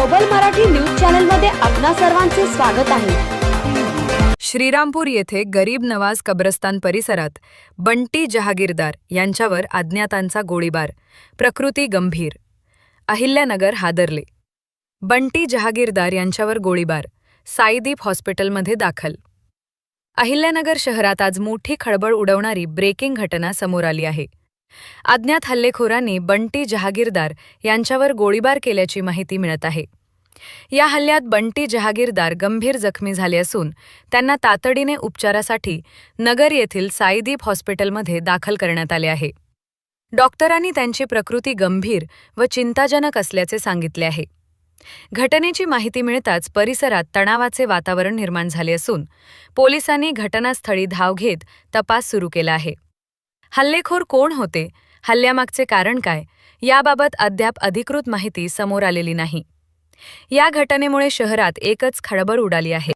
Global Marathi news चॅनलमध्ये आपणा सर्वांचे स्वागत आहे. श्रीरामपूर येथे गरीब नवाज कब्रस्तान परिसरात बंटी जहागीरदार यांच्यावर अज्ञातांचा गोळीबार. प्रकृती गंभीर. अहिल्यानगर हादरले. बंटी जहागीरदार यांच्यावर गोळीबार. साईदीप हॉस्पिटलमध्ये दाखल. अहिल्यानगर शहरात आज मोठी खळबळ उडवणारी ब्रेकिंग घटना समोर आली आहे. अज्ञात हल्लेखोरांनी बंटी जहागीरदार यांच्यावर गोळीबार केल्याची माहिती मिळत आहे. या हल्ल्यात बंटी जहागीरदार गंभीर जखमी झाले असून त्यांना तातडीने उपचारासाठी नगर येथील साईदीप हॉस्पिटलमध्ये दाखल करण्यात आले आहे. डॉक्टरांनी त्यांची प्रकृती गंभीर व चिंताजनक असल्याचे सांगितले आहे. घटनेची माहिती मिळताच परिसरात तणावाचे वातावरण निर्माण झाले असून पोलिसांनी घटनास्थळी धाव घेत तपास सुरू केला आहे. हल्लेखोर कोण होते? हल्ल्यामागचे कारण काय? याबाबत अद्याप अधिकृत माहिती समोर आलेली नाही. या घटनेमुळे शहरात एकच खळबळ उडाली आहे.